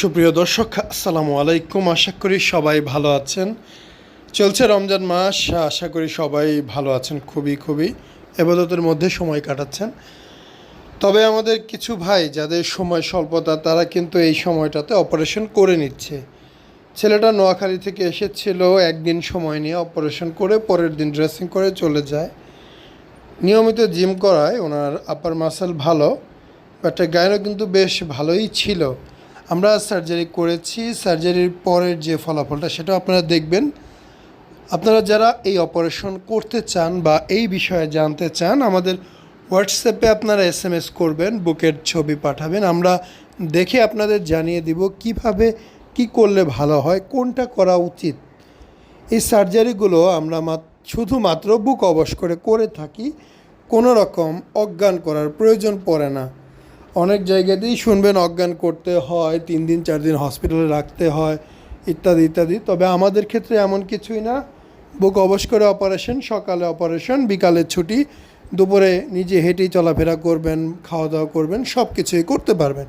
সুপ্রিয় দর্শক, আসসালামু আলাইকুম। আশা করি সবাই ভালো আছেন। চলছে রমজান মাস, আশা করি সবাই ভালো আছেন খুবই খুবই। এবাদতের মধ্যে সময় কাটাচ্ছেন। তবে আমাদের কিছু ভাই, যাদের সময় স্বল্পতা, তারা কিন্তু এই সময়টাতে অপারেশন করে নিচ্ছে। ছেলেটা নোয়াখালী থেকে এসেছিল, একদিন সময় নিয়ে অপারেশন করে পরের দিন ড্রেসিং করে চলে যায়। নিয়মিত জিম করায়, ওনার আপার মাসেল ভালো বাট গায়নও কিন্তু বেশ ভালোই ছিল। আমরা সার্জারি করেছি সার্জারির পরের যে ফলাফলটা সেটা আপনারা দেখবেন। আপনারা যারা এই অপারেশন করতে চান বা এই বিষয়ে জানতে চান, আমাদের হোয়াটসঅ্যাপে আপনারা এস এম এস করবেন, বুকের ছবি পাঠাবেন। আমরা দেখে আপনাদের জানিয়ে দিব কীভাবে কি করলে ভালো হয়, কোনটা করা উচিত। এই সার্জারিগুলো আমরা মাত- শুধুমাত্র বুক অবশ করে করে থাকি, কোনো রকম অজ্ঞান করার প্রয়োজন পড়ে না। অনেক জায়গাতেই শুনবেন অজ্ঞান করতে হয়, তিন দিন, চার দিন হসপিটালে রাখতে হয়, ইত্যাদি ইত্যাদি। তবে আমাদের ক্ষেত্রে এমন কিছুই না। বুক অবশ করে অপারেশন সকালে অপারেশন বিকালে ছুটি, দুপুরে নিজে হেঁটেই চলাফেরা করবেন খাওয়া দাওয়া করবেন সব কিছুই করতে পারবেন।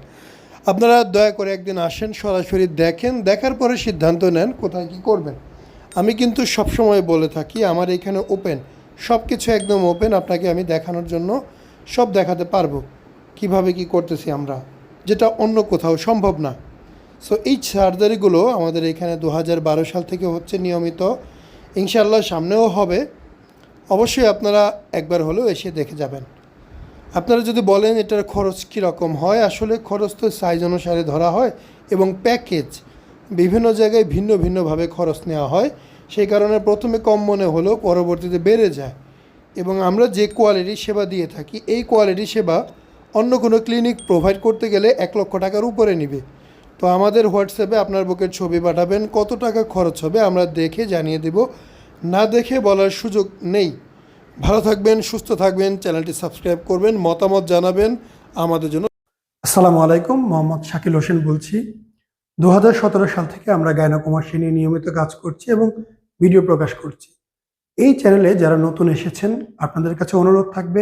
আপনারা দয়া করে একদিন আসেন, সরাসরি দেখেন, দেখার পরে সিদ্ধান্ত নেন কোথায় কী করবেন। আমি কিন্তু সবসময় বলে থাকি, আমার এখানে ওপেন সব কিছু একদম ওপেন আপনাকে আমি দেখানোর জন্য সব দেখাতে পারব। কীভাবে কি করতেছি আমরা? যেটা অন্য কোথাও সম্ভব না। সো এই সার্জারিগুলো আমাদের এখানে দু হাজার বারো সাল থেকে হচ্ছে নিয়মিত। ইনশাল্লাহ সামনেও হবে। অবশ্যই আপনারা একবার হলেও এসে দেখে যাবেন। আপনারা যদি বলেন এটার খরচ কীরকম হয়, আসলে খরচ তো সাইজ অনুসারে ধরা হয় এবং প্যাকেজ বিভিন্ন জায়গায় ভিন্ন ভিন্নভাবে খরচ নেওয়া হয়। সেই কারণে প্রথমে কম মনে হলেও পরবর্তীতে বেড়ে যায়। এবং আমরা যে কোয়ালিটির সেবা দিয়ে থাকি, এই কোয়ালিটির সেবা অন্য কোনো ক্লিনিক প্রোভাইড করতে গেলে এক লক্ষ টাকার উপরে নিবে। তো আমাদের হোয়াটসঅ্যাপে আপনার বুকের ছবি পাঠাবেন, কত টাকা খরচ হবে আমরা দেখে জানিয়ে দেব। না দেখে বলার সুযোগ নেই। ভালো থাকবেন, সুস্থ থাকবেন, চ্যানেলটি সাবস্ক্রাইব করবেন, মতামত জানাবেন আমাদের জন্য। আসসালামু আলাইকুম, মোহাম্মদ শাকিল হোসেন বলছি। দু হাজার সতেরো সাল থেকে আমরা গায়নাকুমার্সী নিয়ে নিয়মিত কাজ করছি এবং ভিডিও প্রকাশ করছি। এই চ্যানেলে যারা নতুন এসেছেন, আপনাদের কাছে অনুরোধ থাকবে